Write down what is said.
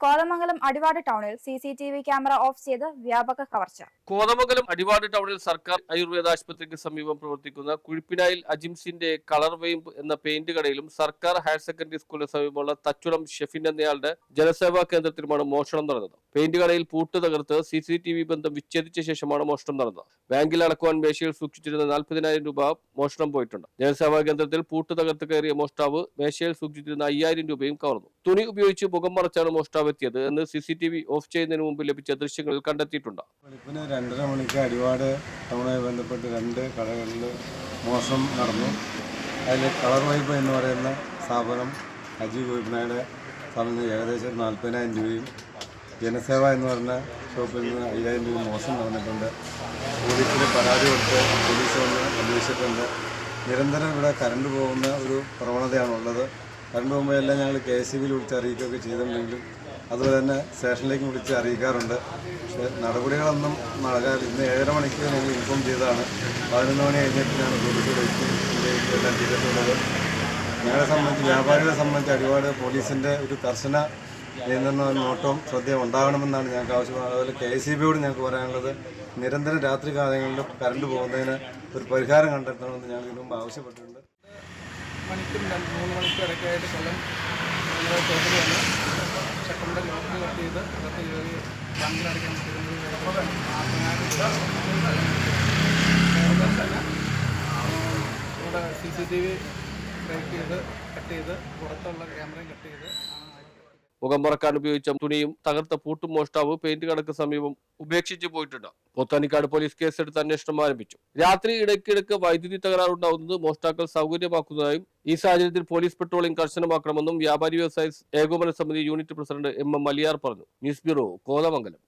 Kothamangalam Adivad ടൗണിൽ C C T V camera off ചെയ്ത് വ്യാപക കവർച്ച. കോതമംഗലം അടിവാട് ടൗണിൽ സർക്കാർ ആയുർവേദ ആശുപത്രിക്ക് സമീപം പ്രവർത്തിക്കുന്ന കുഴിപ്പിനായിൽ അജിംസിന്റെ കളർ വെയിമ്പ് എന്ന പെയിന്റ് കടയിലും സർക്കാർ ഹയർ സെക്കൻഡറി സ്കൂളിന് സമീപമുള്ള തച്ചുളം ഷെഫിൻ എന്നയാളുടെ ജനസേവാ കേന്ദ്രത്തിലുമാണ് മോഷണം നടന്നത്. പെയിന്റ് കടയിൽ പൂട്ട് തകർത്ത് സി സി ടി വി ബന്ധം വിച്ഛേദിച്ച ശേഷമാണ് മോഷണം നടന്നത്. ബാങ്കിൽ അടക്കുവാൻ മേശയിൽ സൂക്ഷിച്ചിരുന്ന നാൽപ്പതിനായിരം രൂപ മോഷണം പോയിട്ടുണ്ട്. ജനസേവാ കേന്ദ്രത്തിൽ പൂട്ട് തകർത്ത് കയറിയ മോഷ്ടാവ് മേശയിൽ സൂക്ഷിച്ചിരുന്ന അയ്യായിരം രൂപയും കവർന്നു. തുണി ഉപയോഗിച്ച് മുഖം മറച്ചാണ് മോഷ്ടാവ് എത്തിയത് എന്ന് C C T V off ചെയ്യുന്നതിന് മുമ്പ് ലഭിച്ച ദൃശ്യങ്ങളിൽ കണ്ടെത്തിയിട്ടുണ്ട്? രണ്ടര മണിക്ക് അടിവാട് ടൗണുമായി ബന്ധപ്പെട്ട് രണ്ട് കടകളിൽ മോഷണം നടന്നു. അതിൽ കളർ വൈപ്പ് എന്ന് പറയുന്ന സ്ഥാപനം അജി ഗോപിനായുടെ സ്ഥാപനം ഏകദേശം നാൽപ്പതിനായിരം രൂപയും ജനസേവ എന്ന് പറഞ്ഞ ഷോപ്പിൽ നിന്ന് അയ്യായിരം രൂപ മോശം നടന്നിട്ടുണ്ട്. പോലീസിൽ പരാതി കൊടുത്ത് പോലീസ് വന്ന് അന്വേഷിച്ചിട്ടുണ്ട്. നിരന്തരം ഇവിടെ കറണ്ട് പോകുന്ന ഒരു പ്രവണതയാണുള്ളത്. കറണ്ട് പോകുമ്പോൾ എല്ലാം ഞങ്ങൾ കെ എസ് സി ബിയിൽ വിളിച്ച് അറിയിക്കുകയൊക്കെ ചെയ്തിട്ടുണ്ടെങ്കിലും അതുപോലെ തന്നെ സ്റ്റേഷനിലേക്ക് വിളിച്ച് അറിയിക്കാറുണ്ട്. പക്ഷേ നടപടികളൊന്നും നടക്കാതെ ഇന്ന് ഏഴര മണിക്ക് ഞങ്ങൾ ഇൻഫോം ചെയ്തതാണ്. പതിനൊന്ന് മണി കഴിഞ്ഞിട്ടാണ് പോലീസ് എല്ലാം ചെയ്തിട്ടുള്ളത്. ഞങ്ങളെ സംബന്ധിച്ച് വ്യാപാരികളെ സംബന്ധിച്ച് ഒരുപാട് പോലീസിന്റെ ഒരു കർശന നിയന്ത്രണ നോട്ടവും ശ്രദ്ധയും ഉണ്ടാകണമെന്നാണ് ഞങ്ങൾക്ക് ആവശ്യം. അതുപോലെ കെ എസ് സി ബിയോട് ഞങ്ങൾക്ക് പറയാനുള്ളത് നിരന്തരം രാത്രി കാലങ്ങളിൽ കറണ്ട് പോകുന്നതിന് ഒരു പരിഹാരം കണ്ടെത്തണമെന്ന് ഞങ്ങൾ ഇതിനു മുമ്പ് ആവശ്യപ്പെട്ടിട്ടുണ്ട്. മണിക്കും രണ്ട് മൂന്ന് മണിക്കും ഇടയ്ക്കായിട്ട് കൊല്ലം ഷോപ്പിൽ വന്ന് ഷട്ടറിന്റെ ലോക്ക് കട്ട് ചെയ്ത് അകത്ത് കയറി ബാങ്കിലടയ്ക്കാൻ തന്നെ ഇവിടെ C C T V break ചെയ്ത് കട്ട് ചെയ്ത് പുറത്തുള്ള ക്യാമറയും കട്ട് ചെയ്ത്. മുഖം മറക്കാൻ ഉപയോഗിച്ച തുണിയും തകർത്ത പൂട്ടും മോഷ്ടാവ് പെയിന്റ് കടക്ക് സമീപം ഉപേക്ഷിച്ചു പോയിട്ടുണ്ട്. പോത്താനിക്കാട് പോലീസ് കേസെടുത്ത് അന്വേഷണം ആരംഭിച്ചു. രാത്രി ഇടയ്ക്കിടയ്ക്ക് വൈദ്യുതി തകരാറുണ്ടാവുന്നത് മോഷ്ടാക്കൾ സൗകര്യമാക്കുന്നതായും ഈ സാഹചര്യത്തിൽ പോലീസ് പെട്രോളിംഗ് കർശനമാക്കണമെന്നും വ്യാപാരി വ്യവസായ ഏകോപന സമിതി unit president M M Maliyar പറഞ്ഞു. News bureau Kothamangalam.